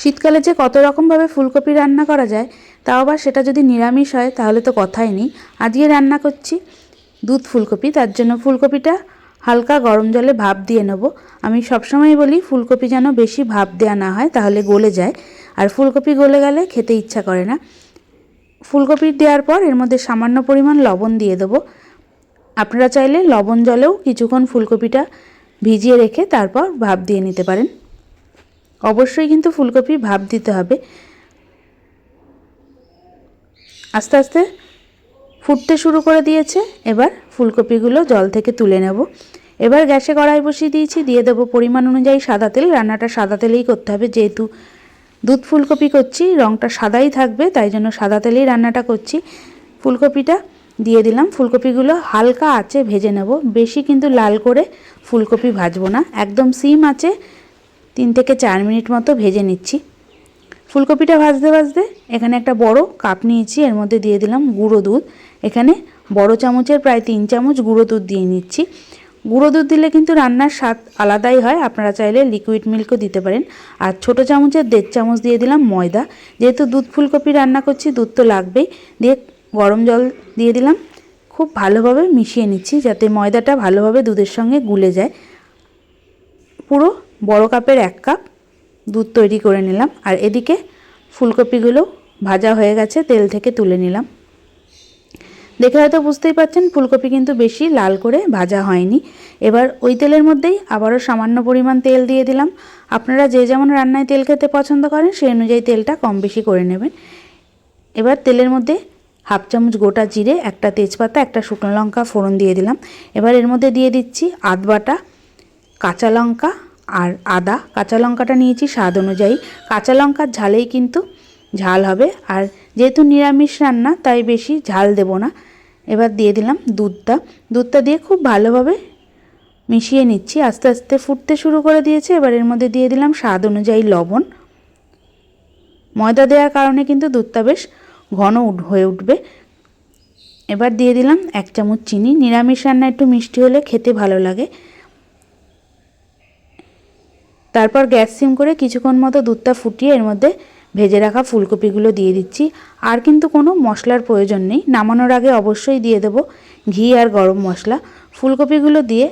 শীতকালে যে কত রকমভাবে ফুলকপি রান্না করা যায়, তাও আবার সেটা যদি নিরামিষ হয়, তাহলে তো কথাই নেই। আজকে রান্না করছি দুধ ফুলকপি, তার জন্য ফুলকপিটা হালকা গরম জলে ভাপ দিয়ে নেব। আমি সবসময় বলি, ফুলকপি যেন বেশি ভাপ দেওয়া না হয়, তাহলে গলে যায়। আর ফুলকপি গলে গেলে খেতে ইচ্ছা করে না। ফুলকপি দেওয়ার পর এর মধ্যে সামান্য পরিমাণ লবণ দিয়ে দেবো। আপনারা চাইলে লবণ জলেও কিছুক্ষণ ফুলকপিটা ভিজিয়ে রেখে তারপর ভাপ দিয়ে নিতে পারেন। অবশ্যই কিন্তু ফুলকপি ভাপ দিতে হবে। আস্তে আস্তে ফুটতে শুরু করে দিয়েছে। এবার ফুলকপিগুলো জল থেকে তুলে নেব। এবার গ্যাসে কড়াই বসিয়ে দিয়েছি। দিয়ে দেবো পরিমাণ অনুযায়ী সাদা তেল। রান্নাটা সাদা তেলেই করতে হবে। যেহেতু দুধ ফুলকপি করছি রঙটা সাদাই থাকবে, তাই জন্য সাদা তেলেই রান্নাটা করছি। ফুলকপিটা দিয়ে দিলাম। ফুলকপিগুলো হালকা আছে ভেজে নেব। বেশি কিন্তু লাল করে ফুলকপি ভাজবো না। একদম সিম আছে তিন থেকে চার মিনিট মতো ভেজে নিচ্ছি। ফুলকপিটা ভাজতে ভাজতে এখানে একটা বড় কাপ নিয়েছি, এর মধ্যে দিয়ে দিলাম গুঁড়ো দুধ। এখানে বড় চামচের প্রায় তিন চামচ গুঁড়ো দুধ দিয়ে নিচ্ছি। গুঁড়ো দুধ দিলে কিন্তু রান্নার স্বাদ আলাদাই হয়, আপনারা চাইলে লিকুইড মিল্কও দিতে পারেন। আর ছোট চামচের দেড় চামচ দিয়ে দিলাম ময়দা। যেহেতু দুধ ফুলকপি রান্না করছি, দুধ তো লাগবেই। দিয়ে গরম জল দিয়ে দিলাম। খুব ভালোভাবে মিশিয়ে নিচ্ছি যাতে ময়দাটা ভালোভাবে দুধের সঙ্গে গুলে যায়। পুরো বড় কাপের এক কাপ দুধ তৈরি করে নিলাম। আর এদিকে ফুলকপিগুলো ভাজা হয়ে গেছে, তেল থেকে তুলে নিলাম। দেখে হয়তো বুঝতেই পারছেন, ফুলকপি কিন্তু বেশি লাল করে ভাজা হয়নি। এবার ওই তেলের মধ্যেই আবারও সামান্য পরিমাণ তেল দিয়ে দিলাম। আপনারা যে যেমন রান্নায় তেল খেতে পছন্দ করেন, সেই অনুযায়ী তেলটা কম বেশি করে নেবেন। এবার তেলের মধ্যে হাফ চামচ গোটা জিরে, একটা তেজপাতা, একটা শুকনো লঙ্কা ফোড়ন দিয়ে দিলাম। এবার এর মধ্যে দিয়ে দিচ্ছি আদ বাটা কাঁচা লঙ্কা আর আদা, কাঁচা লঙ্কাটা নিয়েছি, স্বাদ অনুযায়ী। কাঁচা লঙ্কার ঝালেই কিন্তু ঝাল হবে। আর যেহেতু নিরামিষ রান্না, তাই বেশি ঝাল দেব না। এবার দিয়ে দিলাম দুধটা। দুধটা দিয়ে খুব ভালোভাবে মিশিয়ে নিচ্ছি। আস্তে আস্তে ফুটতে শুরু করে দিয়েছে। এবার এর মধ্যে দিয়ে দিলাম স্বাদ অনুযায়ী লবণ। ময়দা দেওয়ার কারণে কিন্তু দুধটা বেশ ঘন উঠ, হয়ে উঠবে। এবার দিয়ে দিলাম এক চামচ চিনি। নিরামিষ রান্না একটু মিষ্টি হলে খেতে ভালো লাগে। তারপর গ্যাস সিম করে কিছুক্ষণ মতো দুধটা ফুটিয়ে এর মধ্যে ভেজে রাখা ফুলকপিগুলো দিয়ে দিচ্ছি। আর কিন্তু কোনো মশলার প্রয়োজন নেই। নামানোর আগে অবশ্যই দিয়ে দেব ঘি আর গরম মশলা। ফুলকপিগুলো দিয়ে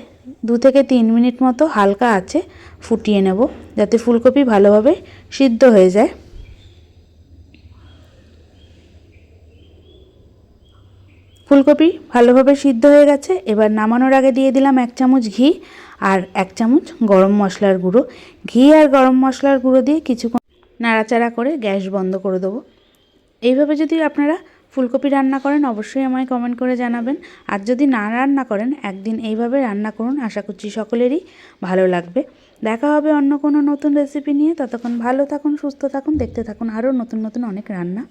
দু থেকে তিন মিনিট মতো হালকা আছে ফুটিয়ে নেব, যাতে ফুলকপি ভালোভাবে সিদ্ধ হয়ে যায়। ফুলকপি ভালোভাবে সিদ্ধ হয়ে গেছে। এবার নামানোর আগে দিয়ে দিলাম এক চামচ ঘি আর এক চামচ গরম মশলার গুঁড়ো। ঘি আর গরম মশলার গুঁড়ো দিয়ে কিছুক্ষণ নাড়াচাড়া করে গ্যাস বন্ধ করে দেবো। এইভাবে যদি আপনারা ফুলকপি রান্না করেন, অবশ্যই আমায় কমেন্ট করে জানাবেন। আর যদি না রান্না করেন, একদিন এইভাবে রান্না করুন। আশা করছি সকলেরই ভালো লাগবে। দেখা হবে অন্য কোনো নতুন রেসিপি নিয়ে। ততক্ষণ ভালো থাকুন, সুস্থ থাকুন, দেখতে থাকুন আরও নতুন নতুন অনেক রান্না।